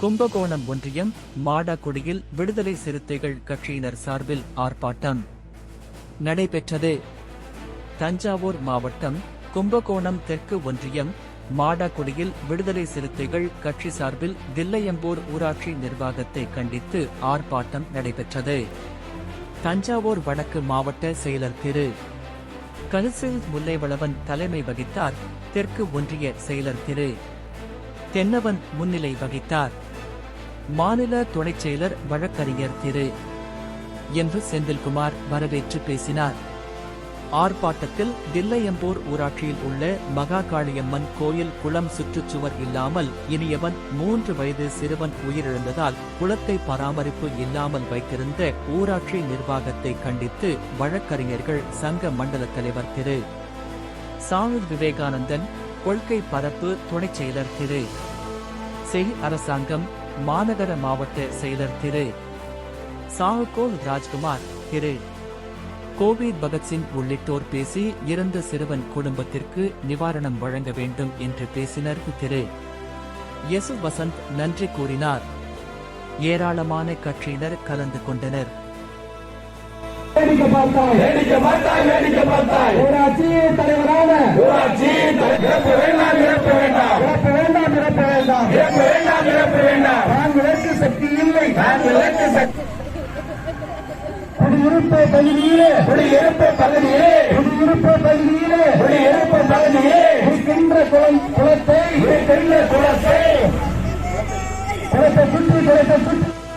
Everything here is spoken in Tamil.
கும்பகோணம் ஒன்றியம் மாடாக்குடியில் விடுதலை சிறுத்தைகள் கட்சியினர் சார்பில் ஆர்ப்பாட்டம். நடைபெற்றது. தஞ்சாவூர் மாவட்டம் கும்பகோணம் தெற்கு ஒன்றியம் மாடாக்குடியில் விடுதலை சிறுத்தைகள் கட்சி சார்பில் தில்லையம்பூர் ஊராட்சி நிர்வாகத்தை கண்டித்து ஆர்ப்பாட்டம் நடைபெற்றது. தஞ்சாவூர் வடக்கு மாவட்ட செயலர் திரு. கலிசில் முல்லைவளவன் தலைமை வகித்தார். தெற்கு ஒன்றிய செயலர் திரு. தென்னவன் முன்னிலை வகித்தார். மாநில துணைச் செயலர் வழக்கறிஞர் திரு. என்று செந்தில்குமார் வரவேற்று பேசினார். ஆர்ப்பாட்டத்தில் தில்லையம்பூர் ஊராட்சியில் உள்ள மகா காளியம்மன் கோயில் குளம் சுற்றுச்சுவர் இல்லாமல் இனியவன் மூன்று வயது சிறுவன் உயிரிழந்ததால் குளத்தை பராமரிப்பு இல்லாமல் வைத்திருந்த ஊராட்சி நிர்வாகத்தை கண்டித்து வழக்கறிஞர்கள் சங்க மண்டல தலைவர் திரு. சாமி விவேகானந்தன் கொள்கை பரப்பு துணைச் செயலர் திரு. செய் அரசாங்கம் மாநகர மாவட்ட செயலர் திரு. சாகுகோல் ராஜ்குமார் திரு. கோவிட் பகத்சிங் உள்ளிட்டோர் பேசி இறந்த சிறுவன் குடும்பத்திற்கு நிவாரணம் வழங்க வேண்டும் என்று பேசினர் திரு. யசு வசந்த் நன்றி கூறினார். ஏராளமான கட்சியினர் கலந்து கொண்டனர். தலைவரான குடியிருப்பு பகுதியிலே குடியிருப்பு பகுதியிலே குடியிருப்பு பகுதியிலே குடியிருப்பு பகுதியிலே இருக்கின்ற குளத்தை. இருக்கின்ற குளத்தை. குளத்தை சுற்றி குளத்தை சுற்றி.